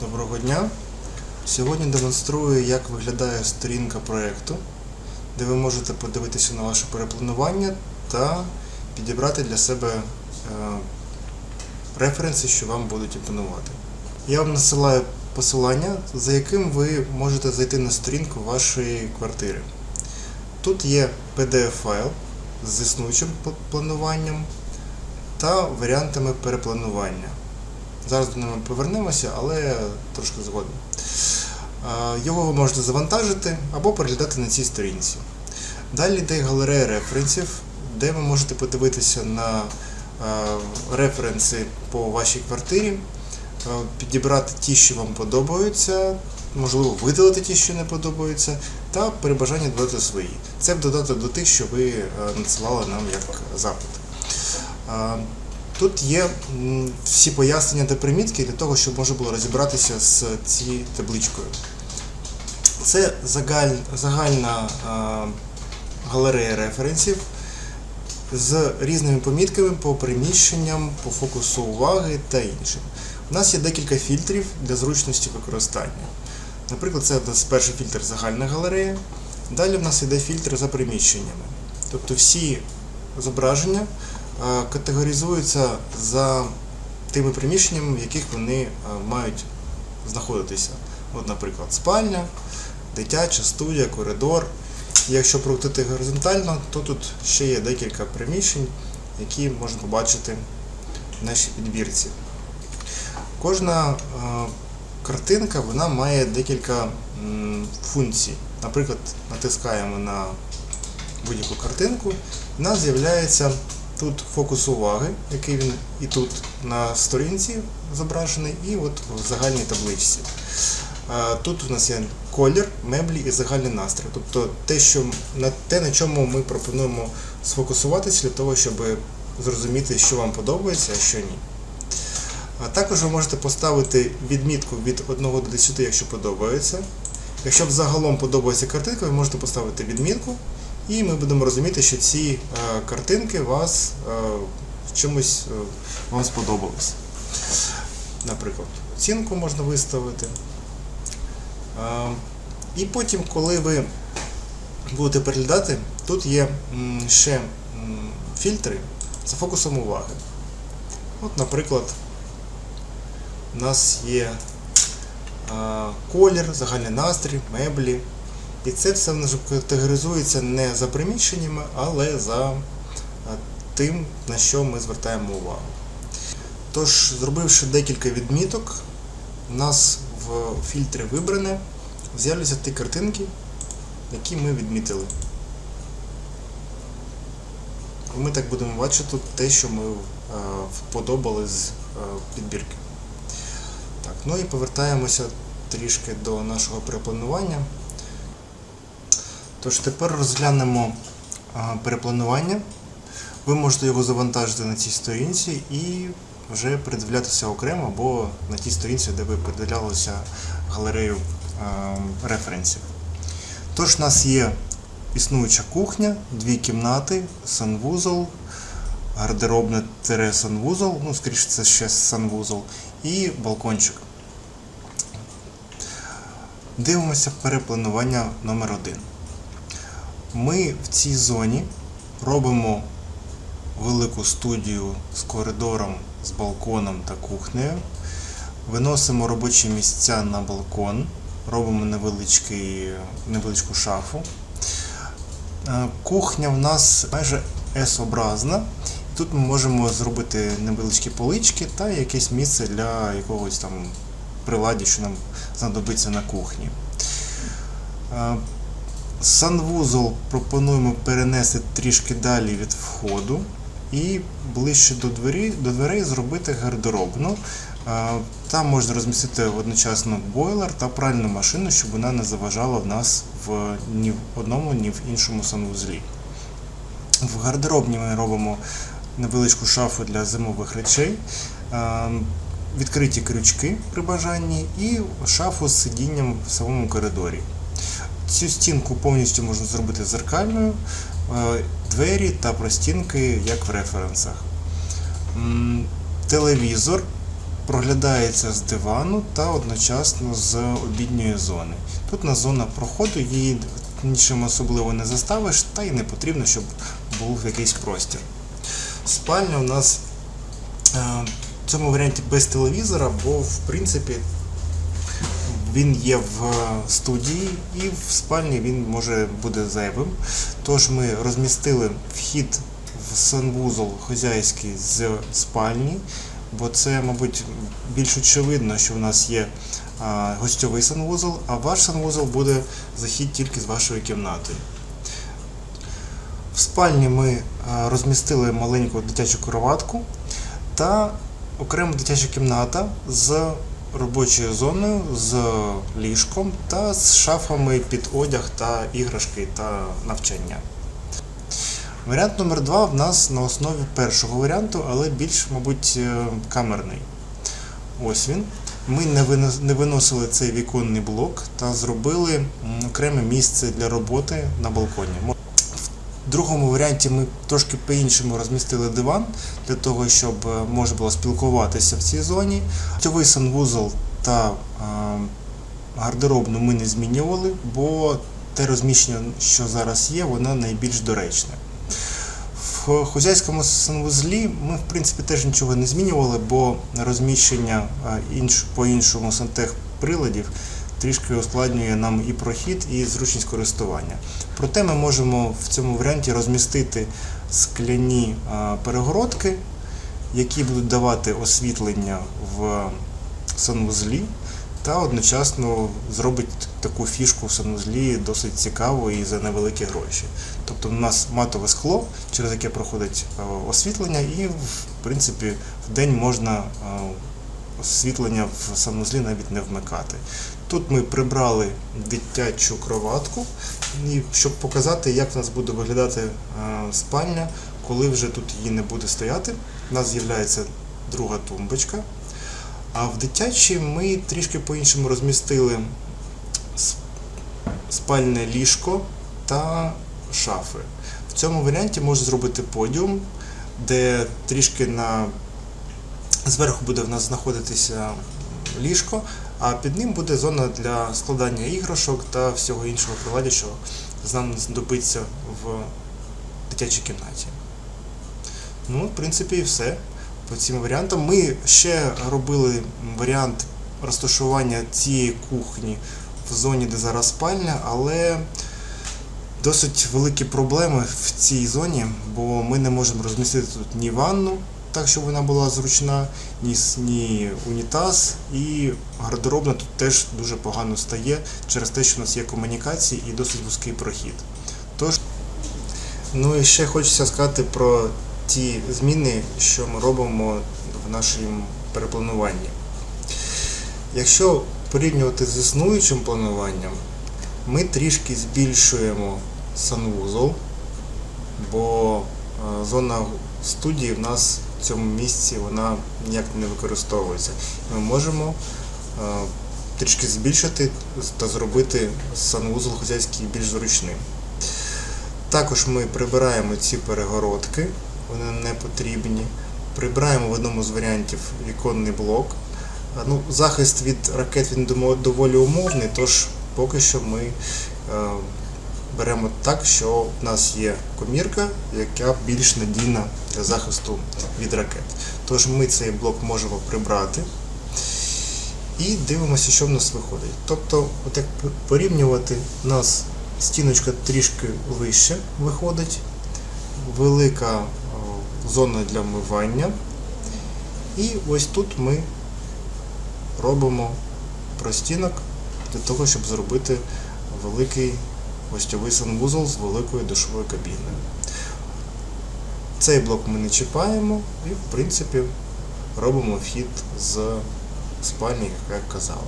Доброго дня! Сьогодні демонструю, як виглядає сторінка проєкту, де ви можете подивитися на ваше перепланування та підібрати для себе е, референси, що вам будуть імпонувати. Я вам насилаю посилання, за яким ви можете зайти на сторінку вашої квартири. Тут є PDF-файл з існуючим плануванням та варіантами перепланування. Зараз до нього повернемося, але трошки згодом. Його ви можете завантажити або переглядати на цій сторінці. Далі йде галерея референсів, де ви можете подивитися на референси по вашій квартирі, підібрати ті, що вам подобаються, можливо, видалити ті, що не подобаються, та при бажанні додати свої. Це додати до тих, що ви надсилали нам як запит. Тут є всі пояснення та примітки для того, щоб можна було розібратися з цією табличкою. Це загаль, загальна галерея референсів з різними помітками по приміщенням, по фокусу уваги та іншим. У нас є декілька фільтрів для зручності використання. Наприклад, це перший фільтр загальна галерея. Далі в нас йде фільтр за приміщеннями. Тобто всі зображення категоризуються за тими приміщеннями, в яких вони е, мають знаходитися. От, наприклад, спальня, дитяча студія, коридор. Якщо прокрутити горизонтально, то тут ще є декілька приміщень, які можна побачити в нашій підбірці. Кожна е, картинка вона має декілька функцій. Наприклад, натискаємо на будь-яку картинку, у нас з'являється тут фокус уваги, який він і тут на сторінці зображений, і от в загальній табличці. Тут у нас є колір, меблі і загальний настрій. Тобто те, що, на те, на чому ми пропонуємо сфокусуватися для того, щоб зрозуміти, що вам подобається, а що ні. А також ви можете поставити відмітку від 1 до 10, якщо подобається. Якщо взагалом подобається картинка, ви можете поставити відмітку, і ми будемо розуміти, що ці е, картинки вас е, в чомусь е, вам сподобались. Наприклад, оцінку можна виставити. І потім, коли ви будете переглядати, тут є ще фільтри за фокусом уваги. От, наприклад, у нас є колір, загальний настрій, меблі. І це все категоризується не за приміщеннями, але за тим, на що ми звертаємо увагу. Тож, зробивши декілька відміток, у нас в фільтрі вибране з'являться ті картинки, які ми відмітили. Ми так будемо бачити те, що ми е, вподобали з е, підбірки. Так, ну і повертаємося трішки до нашого перепланування. Тож тепер розглянемо перепланування. Ви можете його завантажити на цій сторінці і вже передивлятися окремо або на тій сторінці, де ви передивлялися галерею референсів. Тож у нас є існуюча кухня, дві кімнати, санвузол, гардеробне санвузол, ну, скоріше це ще санвузол, і балкончик. Дивимося перепланування номер 1 Ми в цій зоні робимо велику студію з коридором, з балконом та кухнею. Виносимо робочі місця на балкон, робимо невеличку шафу. Е, Кухня в нас майже S-образна. Тут ми можемо зробити невеличкі полички та якесь місце для якогось там приладдя, що нам знадобиться на кухні. Санвузол пропонуємо перенести трішки далі від входу і ближче до, двері, до дверей зробити гардеробну. Там можна розмістити одночасно бойлер та пральну машину, щоб вона не заважала в нас в ні в одному, ні в іншому санвузлі. В гардеробні ми робимо невеличку шафу для зимових речей, відкриті крючки при бажанні і шафу з сидінням в самому коридорі. Цю стінку повністю можна зробити зеркальною, е, двері та простінки, як в референсах. Телевізор проглядається з дивану та одночасно з обідньої зони. Тут у нас зона проходу, її нічим особливо не заставиш, та й не потрібно, щоб був якийсь простір. Спальня у нас е, в цьому варіанті без телевізора, бо в принципі він є в студії і в спальні він може буде зайвим. Тож ми розмістили вхід в санвузол хозяйський з спальні, бо це, мабуть, більш очевидно, що в нас є а, гостьовий санвузол, а ваш санвузол буде захід тільки з вашої кімнати. В спальні ми розмістили маленьку дитячу кроватку та окрема дитяча кімната з робочою зоною, з ліжком та з шафами під одяг та іграшки та навчання. Варіант номер два в нас на основі першого варіанту, але більш, мабуть, е, камерний. Ось він. Ми не виносили цей віконний блок та зробили окреме місце для роботи на балконі. Другому варіанті ми трошки по-іншому розмістили диван для того, щоб е, можна було спілкуватися в цій зоні. Гостьовий санвузол та е, гардеробну ми не змінювали, бо те розміщення, що зараз є, воно найбільш доречне. В хозяйському санвузлі ми, в принципі, теж нічого не змінювали, бо розміщення е, інш, по-іншому сантехприладів трішки ускладнює нам і прохід, і зручність користування. Проте ми можемо в цьому варіанті розмістити скляні перегородки, які будуть давати освітлення в санвузлі, та одночасно зробить таку фішку в санузлі досить цікаву і за невеликі гроші. Тобто у нас матове скло, через яке проходить освітлення, і в принципі в день можна освітлення в санузлі навіть не вмикати. Тут ми прибрали дитячу кроватку, і щоб показати, як в нас буде виглядати е, спальня, коли вже тут її не буде стояти. У нас з'являється друга тумбочка. А в дитячій ми трішки по-іншому розмістили спальне ліжко та шафи. В цьому варіанті можна зробити подіум, де трішки на зверху буде в нас знаходитися ліжко, а під ним буде зона для складання іграшок та всього іншого приладдя, що нам знадобиться в дитячій кімнаті. Ну, в принципі, і все по цим варіантам. Ми ще робили варіант розташування цієї кухні в зоні, де зараз спальня, але досить великі проблеми в цій зоні, бо ми не можемо розмістити тут ні ванну, так щоб вона була зручна, ні, ні унітаз, і гардеробна тут теж дуже погано стає через те, що у нас є комунікації і досить вузький прохід. Тож, ну і ще хочеться сказати про ті зміни, що ми робимо в нашому переплануванні. Якщо порівнювати з існуючим плануванням, ми трішки збільшуємо санвузол, бо е, зона студії в нас цьому місці вона ніяк не використовується. Ми можемо е, трішки збільшити та зробити санвузол хазяйський більш зручним. Також ми прибираємо ці перегородки, вони не потрібні. Прибираємо в одному з варіантів віконний блок. Ну, захист від ракет він доволі умовний, тож поки що ми е, беремо так, що в нас є комірка, яка більш надійна для захисту від ракет. Тож ми цей блок можемо прибрати і дивимося, що в нас виходить. Тобто, як порівнювати, у нас стіночка трішки вище виходить, велика зона для вмивання. І ось тут ми робимо простінок для того, щоб зробити великий гостьовий санвузол з великою душовою кабіною. Цей блок ми не чіпаємо і, в принципі, робимо вхід з спальні, як я казав.